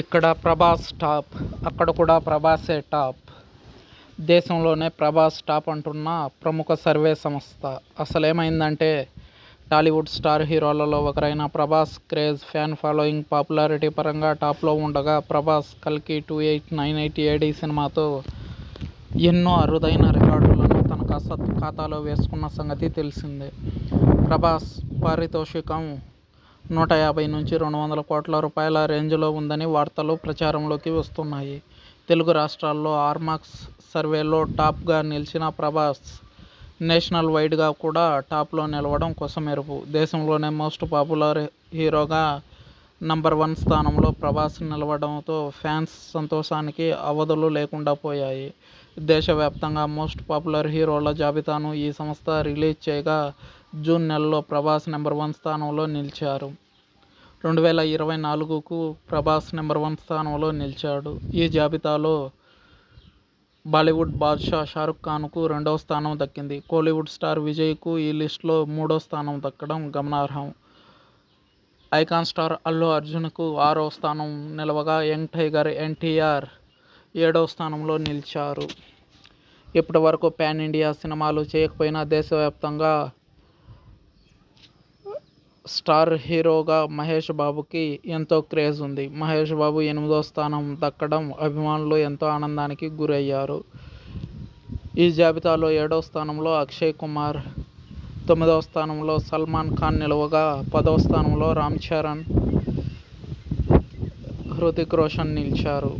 ఇక్కడ ప్రభాస్ టాప్ అక్కడ కూడా ప్రభాసే టాప్. దేశంలోనే ప్రభాస్ టాప్ అంటున్న ప్రముఖ సర్వే సంస్థ. అసలేమైందంటే టాలీవుడ్ స్టార్ హీరోలలో ఒకరైన Prabhas craze fan following popularity పరంగా టాప్లో ఉండగా ప్రభాస్ కల్కి two eight nine eight AD సినిమాతో ఎన్నో అరుదైన రికార్డులను తన కాస్త ఖాతాలో వేసుకున్న సంగతి తెలిసిందే. ప్రభాస్ పారితోషికం నూట యాభై నుంచి రెండు వందల కోట్ల రూపాయల రేంజ్లో ఉందని వార్తలు ప్రచారంలోకి వస్తున్నాయి. తెలుగు రాష్ట్రాల్లో ఆర్మాక్స్ సర్వేలో టాప్గా నిలిచిన ప్రభాస్ నేషనల్ వైడ్గా కూడా టాప్లో నిలవడం కొసమెరుపు దేశంలోనే మోస్ట్ పాపులర్ హీరోగా నంబర్ వన్ స్థానంలో ప్రభాస్ నిలవడంతో ఫ్యాన్స్ సంతోషానికి అవధులు లేకుండా పోయాయి. దేశవ్యాప్తంగా మోస్ట్ పాపులర్ హీరోల జాబితాను ఈ సంస్థ రిలీజ్ చేయగా జూన్ నెలలో ప్రభాస్ నెంబర్ వన్ స్థానంలో నిలిచారు. రెండు వేల ఇరవై నాలుగుకు ప్రభాస్ నెంబర్ వన్ స్థానంలో నిలిచాడు. ఈ జాబితాలో బాలీవుడ్ బాద్షా షారుఖ్ ఖాన్కు రెండవ స్థానం దక్కింది. కోలీవుడ్ స్టార్ విజయ్కు ఈ లిస్టులో మూడో స్థానం దక్కడం గమనార్హం. ఐకాన్ స్టార్ అల్లు అర్జున్కు ఆరో స్థానం నిలవగా యంగ్ టైగర్ ఎన్టీఆర్ ఏడవ స్థానంలో నిలిచారు. ఇప్పటి వరకు పాన్ ఇండియా సినిమాలు చేయకపోయినా దేశవ్యాప్తంగా స్టార్ హీరోగా మహేష్ బాబుకి ఎంతో క్రేజ్ ఉంది. మహేష్ బాబు ఎనిమిదో స్థానం దక్కడం అభిమానులు ఎంతో ఆనందానికి గురయ్యారు. ఈ జాబితాలో ఏడవ స్థానంలో అక్షయ్ కుమార్ తొమ్మిదవ స్థానంలో సల్మాన్ ఖాన్ నిలువగా పదవ స్థానంలో రామ్ చరణ్ హృతిక్ రోషన్ నిలిచారు.